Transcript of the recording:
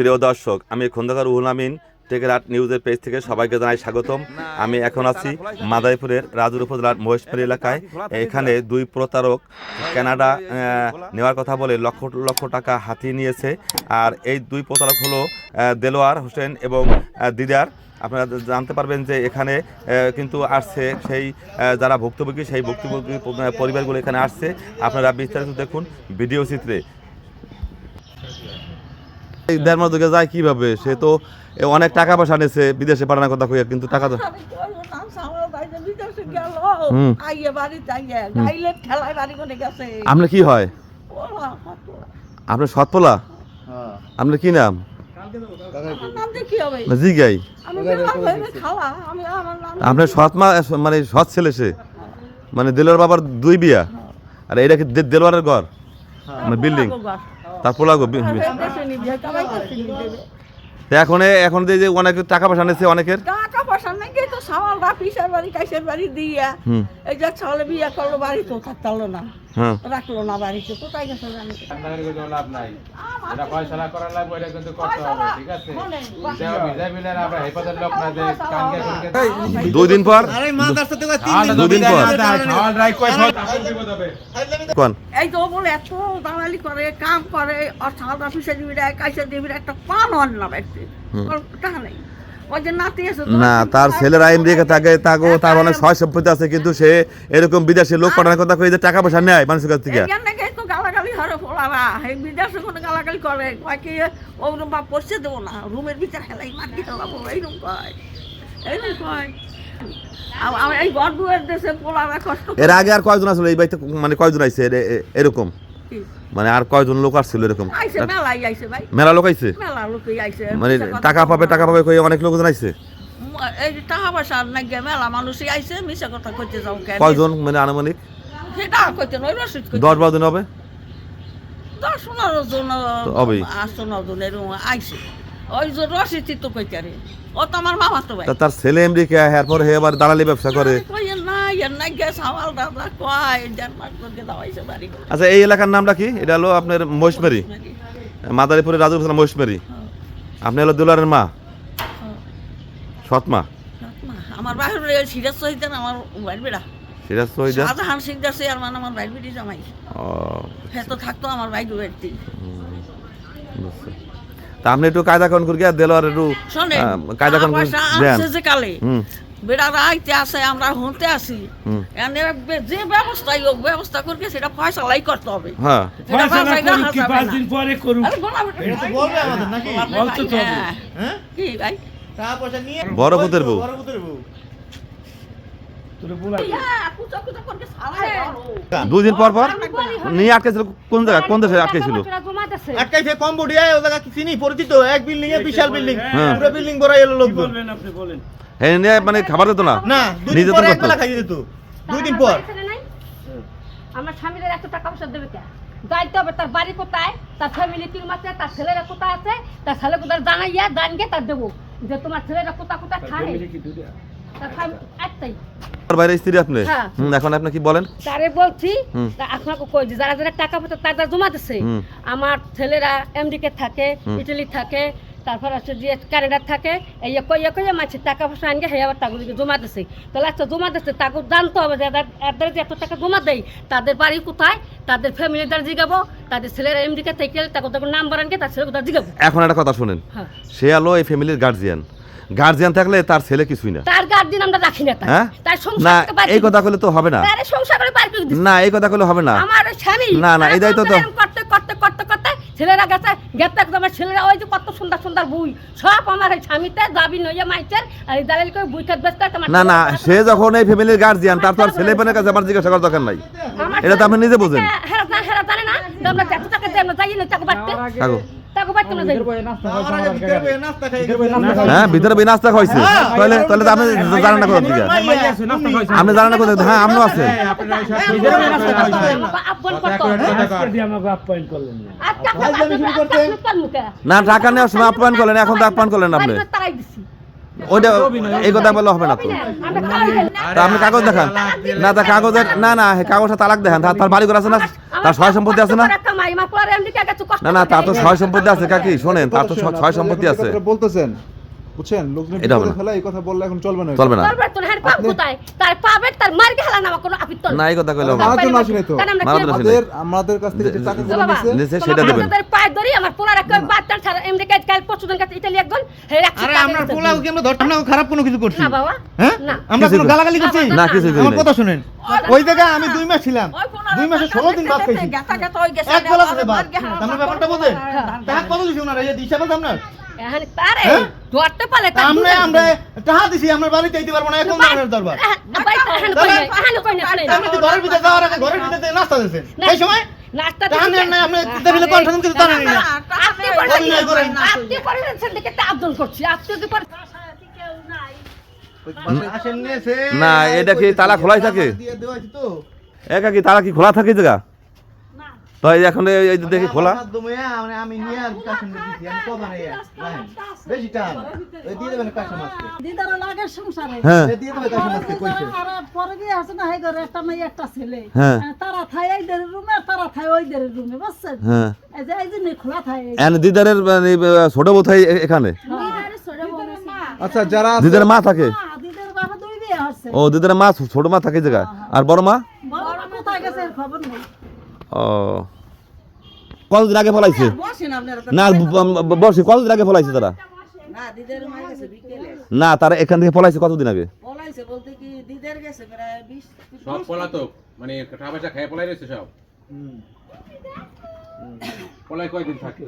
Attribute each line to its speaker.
Speaker 1: প্রিয় দর্শক, আমি খন্দকার রুহুল আমিন টেকেরাট নিউজের পেজ থেকে সবাইকে জানাই স্বাগতম। আমি এখন আছি মাদাইপুরের রাজুর উপজেলার মহেশপুর এলাকায়। এখানে দুই প্রতারক কানাডা নেওয়ার কথা বলে লক্ষ লক্ষ টাকা হাতিয়ে নিয়েছে। আর এই দুই প্রতারক হলো দেলোয়ার হোসেন এবং দিদার। আপনারা জানতে পারবেন যে এখানে কিন্তু আসছে সেই যারা ভুক্তভোগী, সেই ভুক্তভোগী পরিবারগুলো এখানে আসছে। আপনারা বিস্তারিত দেখুন ভিডিও চিত্রে। দেড় মাস যায় কীভাবে? সে তো অনেক টাকা পয়সা নিয়েছে বিদেশে পাঠানোর কথা কইয়া কিন্তু টাকা তো। আপনার কি হয়? আপনার সৎপোলা আপনার কি নাম?
Speaker 2: আমার নাম-
Speaker 1: আপনার সৎ মা মানে সৎ ছেলে সে? মানে দেলোয়ার বাবার দুই বিয়া? আর এটা কি দে- দেলোয়ারের ঘর? মানে বিল্ডিং তার পোলা গো বি- বি-
Speaker 2: দেশে নিবে, কামাই করতে নিবে।
Speaker 1: তা এখন এখন যে যে অনেক টাকা পয়সা নিয়েছে অনেকের
Speaker 2: তো সামালরা পিসের বাড়ি, কাইসের বাড়ি দিয়া, এই যে ছেলে বিয়ে করল, বাড়িতেও থাকতে হলো না।
Speaker 1: হ্যাঁ।
Speaker 2: রাখল না বাড়িতে, কোথায় গেছে জানি। না।
Speaker 3: আপনাদের লাভ নাই। এটা ফয়সালা করার লাগবে এটা কিন্তু করতে হবে ঠিক আছে? দেওয়া ভিজা মিলে আমরা হেফাজত লোক না যে কানকে কানকে
Speaker 1: দুই দিন পর? দুদিন পর।
Speaker 3: খাওয়ার রাই কয় সব
Speaker 1: কোন?
Speaker 2: এই তো বলে এত দালালি করে কাম করে আর সালরা পিসে দিবি রে কাইসে দিবি একটা পান হন না ব্যক্তি টাকা নেই।
Speaker 1: না তার ছেলের আইন রেখে থাকে তাকে তার অনেক সম্পত্তি আছে কিন্তু সে এরকম বিদেশে লোক পাঠানোর কথা কই যে টাকা পয়সা নেয় মানুষের কাছ থেকে?
Speaker 2: এখান থেকে তো গালাগালি হরে ফোলারা এই বিদেশে কোনো গালাগালি করে কয় কি ওরম বা পড়ছে দেবো না রুমের ভিতরে হেলাই মাটি হেলাবো এইরকম কয় এইরকম কয়। আম- আমি এই ঘর দুয়ার দেশে পোলারা কষ্ট
Speaker 1: এর আগে আর কয়জন আসলে? এই বাড়িতে মানে কয়জন আইছে এরকম? মানে আর কয়জন লোক আসছিল এরকম? মেলা লোক আইছে? মানে টাকা পাবে টাকা পাবে কই অনেক লোকজন আইছে?
Speaker 2: এই টাকা পয়সা নাই মেলা মানুষই আইসে মিশা কথা কইতে যাও কেন?
Speaker 1: কয়জন মানে আনুমানিক?
Speaker 2: সেটা কইতে নয় রসিদ কইতে
Speaker 1: হবে?
Speaker 2: জন এরকম আইসে ওই যে রসিদ তো ও তো আমার মামা তো ভাই।
Speaker 1: তার ছেলে আমেরিকা এরপর হে আবার দালালি ব্যবসা করে। আচ্ছা এই এলাকার নামটা কি? এটা হলো আপনার মহিষমারি মাদারীপুরের রাজু হোসেন মহিষমারি আপনি হলো দুলারের মা? সৎ মা
Speaker 2: না, আমার বাইরে সিরাজ আমার বেড়া।
Speaker 1: সিরাজ সহিদা
Speaker 2: শাহজাহান সিকদার চেয়ারম্যান আমার বাইর বেড়ি জামাই।
Speaker 1: ও
Speaker 2: হ্যাঁ তো থাকতো আমার বাইর বেড়তি
Speaker 1: বুঝছি। তা আপনি একটু কায়দা কন করি দেলোয়ার একটু কায়দা কন দেন।
Speaker 2: কালে। বেড়া আসে আমরা হতে আসি। যে ব্যবস্থাই হোক ব্যবস্থা করবে সেটা ফয়সালাই করতে হবে।
Speaker 1: হ্যাঁ।
Speaker 4: পাঁচ দিন পরে করুক।
Speaker 2: হ্যাঁ।
Speaker 5: হ্যাঁ?
Speaker 2: কি ভাই?
Speaker 1: বড় পুতের বউ।
Speaker 5: বড়।
Speaker 1: দুদিন পর পর? নিয়ে আটকেছিল কোন জায়গায়? কোন দেশে আটকেছিল?
Speaker 5: আটকাইছে কম্বোডিয়ায় ও জায়গা চিনি? পরিচিত? এক বিল্ডিং এ বিশাল বিল্ডিং। পুরো বিল্ডিং ভরা এলো লোকজন।
Speaker 4: আপনি? বলেন।
Speaker 1: হ্যাঁ মানে খাবার দিত না।
Speaker 5: না
Speaker 1: নিজে তো
Speaker 5: পরে এক
Speaker 1: করতো।
Speaker 5: বেলা খাইয়ে দিত দুই দিন পর।
Speaker 6: আমার স্বামীর এত টাকা পয়সা দেবে কে? যাইতে হবে তার বাড়ি কোথায়? তার ফ্যামিলি আছে তার ছেলেরা কোথায় আছে? তার ছেলে কোথায়? জানাইয়া তার দেবো। যে তোমার ছেলেরা কোথা কোথায় খায়?
Speaker 4: ফ্যামিলি কি দুটা
Speaker 6: তার ফ্যাম- একটাই।
Speaker 1: বাইরে স্ত্রী আপনি?
Speaker 6: হ্যাঁ।
Speaker 1: এখন আপনি কি বলেন?
Speaker 6: তারে বলছি আপনাকে কই যে যারা যারা টাকা পয়সা তারা জমা আমার ছেলেরা আমেরিকা থাকে ইটালি থাকে তারপর আছে যে কানাডা থাকে এই কইয়া কইয়া মাঝে টাকা পয়সা আনগে হে আবার টাকাগুলিকে জমা দিচ্ছে তাহলে আচ্ছা জমা দিচ্ছে তাকে জানতে হবে যে এদের যে এত টাকা জমা দেয় তাদের বাড়ি কোথায় তাদের ফ্যামিলি দ্বারা জিগাবো তাদের ছেলেরা আমেরিকা থেকে তাকে তাকে নাম্বার আনকে তার ছেলে কোথায় জিগাবো?
Speaker 1: এখন একটা কথা শুনেন
Speaker 6: হ্যাঁ।
Speaker 1: সে হলো এই ফ্যামিলির গার্জিয়ান গার্জিয়ান থাকলে তার ছেলে কিছুই না।
Speaker 6: তার গার্জিয়ান আমরা রাখি না তার।
Speaker 1: হ্যাঁ? না
Speaker 6: সংসার বাইর
Speaker 1: এই কথা কইলে তো হবে না।
Speaker 6: দিছি। তারে সংসার করে করে
Speaker 1: না এই কথা কইলে হবে না।
Speaker 6: আমার স্বামী।
Speaker 1: না, না, এই দায়িত্ব তো-
Speaker 6: ছেলেরা গেছে গেতে আমার ছেলেরা ওই যে কত সুন্দর সুন্দর বই সব আমার এই স্বামীতে দাবি নইয়া মাইচের আর এই দালালি করে বই খাত বেস্তা তোমার
Speaker 1: না না সে যখন এই ফ্যামিলির গার্জিয়ান তার তো আর ছেলে পেনের কাছে আমার জিজ্ঞাসা করার দরকার নাই। এটা তো আপনি নিজে বোঝেন।
Speaker 6: হ্যাঁ, হেরা জানে হেরা জানে না। আমরা চাকু টাকা দেন না যাই না টাকা বাড়তে
Speaker 1: হ্যাঁ ভিতরে বই নাস্তা খাইছে। তাহলে তাহলে আপনি জানেন না কোথা থেকে আপনি জানেন না কোথা হ্যাঁ আমিও আছেন
Speaker 4: আপ্যায়ন করলেন না।
Speaker 6: টাকা
Speaker 1: নেওয়ার সময় আপ্যায়ন এখন তো আপ্যায়ন করলেন আপনি।
Speaker 6: বাড়িতে তারাই দিছি।
Speaker 1: ওইটা এই কথা বললে হবে না তো। তা আপনি কাগজ দেখান। না, তা কাগজের না না কাগজটা তালাক দেখান। তার বাড়ি ঘর আছে না? তার সহায় সম্পত্তি আছে না? না না তার তো। সহায় সম্পত্তি আছে, কাকি, শোনেন তার তো সহায় সম্পত্তি আছে।
Speaker 7: বলতেছেন। বুঝছেন? লোকজন বিপদে ফেলা এই কথা বললে এখন চলবে না।
Speaker 1: চলবে না।
Speaker 6: হ্যাঁ কোথায়? তার পাবে তার মার কে হেলা না কোনো আপিত্ত
Speaker 1: না এই কথা কইলে
Speaker 7: জন্য তো।
Speaker 6: আমরা।
Speaker 7: আমাদের আমাদের কাছ থেকে যে টাকাগুলো
Speaker 6: বাবা,
Speaker 7: নিছে
Speaker 1: নিচে সেটা দেবেন।
Speaker 6: পায়ে ধরি আমার পোলারে কই বাচ্চা ছাড়া এমনি কাজ কাল কাছে ইতালি একজন হে
Speaker 5: আরে
Speaker 6: টাকা
Speaker 5: আপনার পোলাও কি আমরা ধরতাম না? খারাপ কোনো কিছু করছি?
Speaker 6: না বাবা।
Speaker 5: হ্যাঁ?
Speaker 6: না।
Speaker 5: আমরা কোনো গালাগালি করছি?
Speaker 1: না কিছু
Speaker 5: আমার কথা শুনেন। ওই জায়গায় আমি দুই মাস ছিলাম। দুই মাসে ষোলো দিন ভাত খাইছি।
Speaker 2: গেতা গেতা ওই গেছে
Speaker 5: এক বেলা করে ভাত আপনার ব্যাপারটা বোঝেন। টাকা কত দিছি ওনারা এই না
Speaker 6: এখন
Speaker 5: হ্যাঁ?
Speaker 6: ধরতে পারলে
Speaker 5: তা আমরা আমরা দিছি বাড়িতে দিতে পারব না এখন ধরনের দরবার। আপনি তো ঘরের ভিতরে যাওয়ার আগে ঘরের ভিতরে নাস্তা দিয়েছেন এই সময়
Speaker 6: নাস্তা
Speaker 5: টাকা নাই আপনি টেবিলে কনফারেন্স কিছু জানেন না করেন।
Speaker 6: করছি পর
Speaker 1: এটা কি তালা খোলাই থাকে? একা কি তারা কি খোলা থাকে জায়গা? তো এখন এই যে দেখি খোলা
Speaker 5: আমার মাধ্যমে মানে আমি নিয়ে আর কাস্টমার দিছি আমি কত নাই বেশি টাকা ওই দিয়ে দেবেন কাস্টমারকে
Speaker 8: দিদার লাগে সংসারে।
Speaker 1: হ্যাঁ।
Speaker 5: সে দিয়ে দেবে কাস্টমারকে কইছে।
Speaker 8: আর পরে বিয়ে আছে না এই ঘরে একটা মেয়ে একটা ছেলে।
Speaker 1: হ্যাঁ।
Speaker 8: তারা থাই এই দের রুমে তারা থাই ওই দের রুমে বুঝছেন?
Speaker 1: হ্যাঁ।
Speaker 8: এই যে এই জন্য খোলা থাই
Speaker 1: এন দিদারের মানে, ছোট বোথাই এখানে?
Speaker 7: আচ্ছা যারা
Speaker 1: দিদারের মা থাকে?
Speaker 8: মা, দিদার বাবা দুই বিয়ে হচ্ছে
Speaker 1: ও দিদারের মা ছোট মা থাকে জায়গা আর বড় মা?
Speaker 8: বড় মা কোথায় গেছে খবর নেই।
Speaker 1: ও। কতদিন আগে ফলাইছে। না বসে কতদিন আগে ফলাইছে তারা।
Speaker 2: না দিদের মাই গেছে বিকেলে।
Speaker 1: না তারা এখান থেকে ফলাইছে কতদিন আগে?
Speaker 2: বলাইছে বলতে কি দিদের গেছে প্রায় বিশ
Speaker 3: সব পলাতক মানে টাকা পয়সা খেয়ে পলাই রয়েছে সব। পলাই কয়দিন থাকে?